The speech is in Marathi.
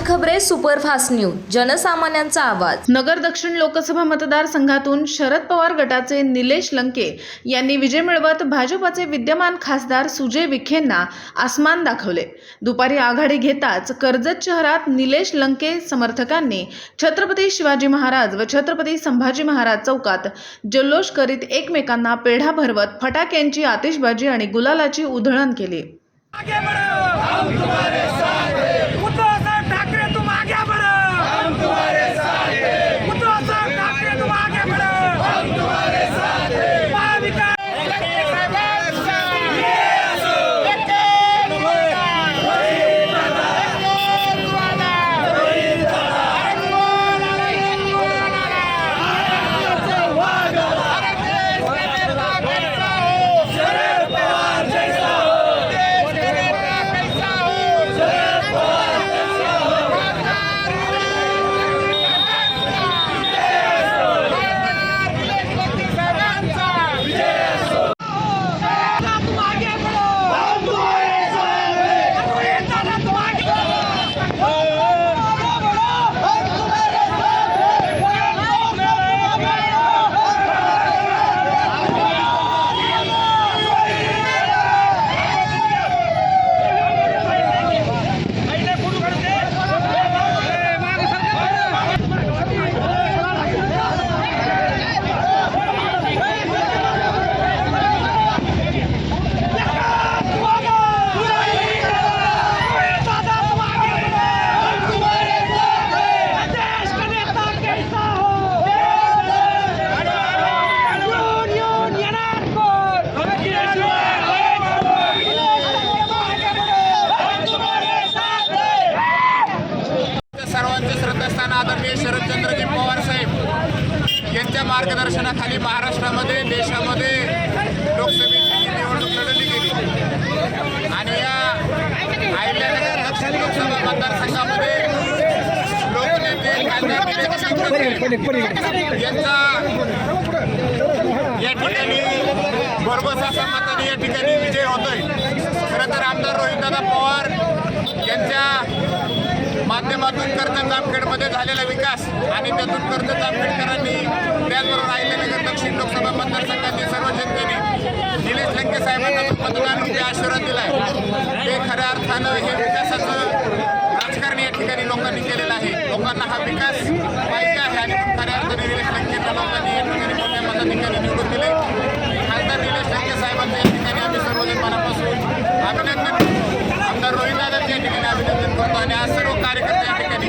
खबरे सुपरफास्ट न्यूज जनसामान्यांचा आवाज. नगर दक्षिण लोकसभा मतदारसंघातून शरद पवार गटाचे निलेश लंके यांनी विजय मिळवत भाजपाचे विद्यमान खासदार सुजय विखेंना आसमान दाखवले. दुपारी आघाडी घेताच कर्जत शहरात निलेश लंके समर्थकांनी छत्रपती शिवाजी महाराज व छत्रपती संभाजी महाराज चौकात जल्लोष करीत एकमेकांना पेढा भरवत फटाक्यांची आतिषबाजी आणि गुलालाची उधळण केली. यांच्या मार्गदर्शनाखाली महाराष्ट्रामध्ये देशामध्ये लोकसभेची निवडणूक लढवली गेली. आणि या अहिल्यानगर दक्षिण लोकसभा मतदारसंघामध्ये लोकनेते खासदार यांचा या ठिकाणी भरघोस असा मताने या ठिकाणी विजय होतोय. खरं तर आमदार रोहितदादा पवार यांच्या माध्यमातून कर्ज जामखेडमध्ये झालेला विकास आणि त्यातून कर्ज जामखेडकरांनी त्याचबरोबर अहिल्यानगर दक्षिण लोकसभा मतदारसंघातील सर्व जनतेने निलेश लंके साहेबांना मतदान आशीर्वाद दिला आहे ते खऱ्या अर्थानं हे विकासाचं राजकारण या ठिकाणी लोकांनी केलेलं आहे लोकांना हा विकास पाहिजे आहे आणि म्हणून खऱ्या अर्थाने निलेश लंकेंना लोकांनी या ठिकाणी मोठ्या मताधिकारी निवडून दिले खासदार निलेश लंके साहेबांचं या ठिकाणी आम्ही सर्वजण मनापासून अभिनंदन आमदार रोहितदादांच्या या ठिकाणी अभिनंदन करतो आणि आज सर्व कार्यकर्ते या ठिकाणी